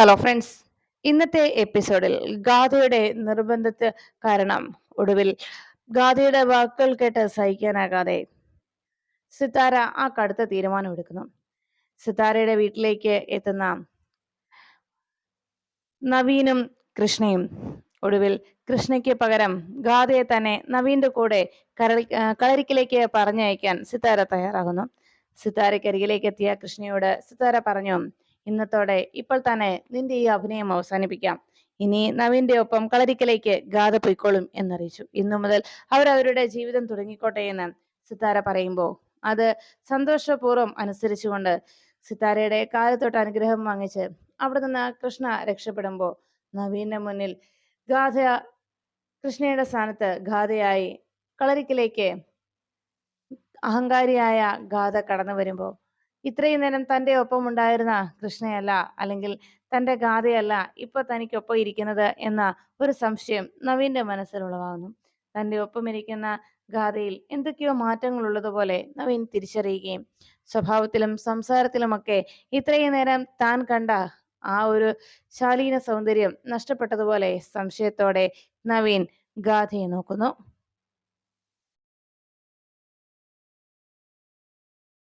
Hello friends ഇന്നത്തെ എപ്പിസോഡിൽ ഗാഥയുടെ നിർബന്ധത്തെ കാരണം ഒടുവിൽ ഗാഥയുടെ വാക്കുകൾ കേട്ട് സഹിക്കാനാകാതെ സിത്താര ആ കടുത്ത തീരുമാനം എടുക്കുന്നു. സിത്താരയുടെ വീട്ടിലേക്ക് എത്തുന്ന നവീനും കൃഷ്ണയും ഒടുവിൽ കൃഷ്ണയ്ക്ക് പകരം ഗാഥയെ തന്നെ നവീന്റെ കൂടെ കരളി കളരിക്കിലേക്ക് പറഞ്ഞയക്കാൻ സിത്താര തയ്യാറാകുന്നു. സിത്താരയ്ക്കരികിലേക്ക് എത്തിയ കൃഷ്ണയോട് സിത്താര പറഞ്ഞു ഇന്നത്തോടെ ഇപ്പോൾ തന്നെ നിന്റെ ഈ അഭിനയം അവസാനിപ്പിക്കാം. ഇനി നവീന്റെ ഒപ്പം കളരിക്കലേക്ക് ഗാഥ പൊയ്ക്കോളും എന്നറിയിച്ചു. ഇന്നു മുതൽ അവർ അവരുടെ ജീവിതം തുടങ്ങിക്കോട്ടെ എന്ന് സിത്താര പറയുമ്പോൾ അത് സന്തോഷപൂർവം അനുസരിച്ചുകൊണ്ട് സിത്താരയുടെ കാലത്തൊട്ട് അനുഗ്രഹം വാങ്ങിച്ച് അവിടെ നിന്ന് കൃഷ്ണ രക്ഷപ്പെടുമ്പോൾ നവീന്റെ മുന്നിൽ ഗാഥ കൃഷ്ണയുടെ സ്ഥാനത്ത് ഗാഥയായി കളരിക്കിലേക്ക് അഹങ്കാരിയായ ഗാഥ കടന്നു വരുമ്പോൾ ഇത്രയും നേരം തന്റെ ഒപ്പം ഉണ്ടായിരുന്ന കൃഷ്ണയല്ല അല്ലെങ്കിൽ തന്റെ ഗാഥയല്ല ഇപ്പൊ തനിക്കൊപ്പം ഇരിക്കുന്നത് എന്ന ഒരു സംശയം നവീന്റെ മനസ്സിൽ ഉളവാകുന്നു തന്റെ ഒപ്പം ഇരിക്കുന്ന ഗാഥയിൽ എന്തൊക്കെയോ മാറ്റങ്ങൾ ഉള്ളതുപോലെ നവീൻ തിരിച്ചറിയുകയും സ്വഭാവത്തിലും സംസാരത്തിലുമൊക്കെ ഇത്രയും നേരം താൻ കണ്ട ആ ഒരു ശാലീന സൗന്ദര്യം നഷ്ടപ്പെട്ടതുപോലെ സംശയത്തോടെ നവീൻ ഗാഥയെ നോക്കുന്നു.